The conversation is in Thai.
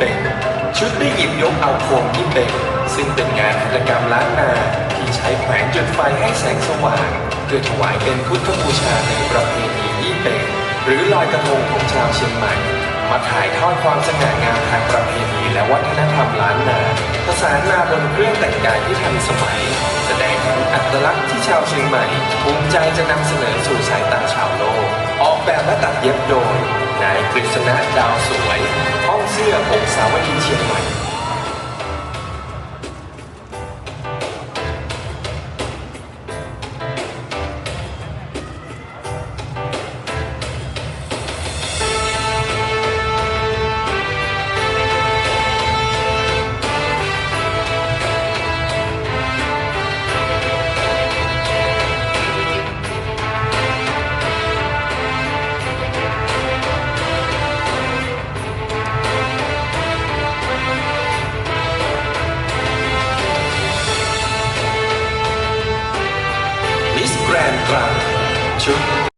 เป่งชุดได้หยิบยกเอาโคมยี่เป่งซึ่งเป็นงานหัตถกรรมล้านนาที่ใช้แขวนจุดไฟให้แสงสว่างเพื่อถวายเป็นพุทธบูชาในประเพณียี่เป่งหรือลอยกระทงของชาวเชียงใหม่ มาถ่ายทอดความสง่างามทางประเพณีและวัฒนธรรมล้านนาประสานมาบนเครื่องแต่งกายที่ทันสมัย แสดงถึงอัตลักษณ์ที่ชาวเชียงใหม่ภูมิใจจะนำเสนอสู่สายตาชาวโลก ออกแบบและตัดเย็บโดย นายกฤษณะดาวสวย ห้องเสื้อผงสาวดีเชียงใหม่ Miss Grand Trunk.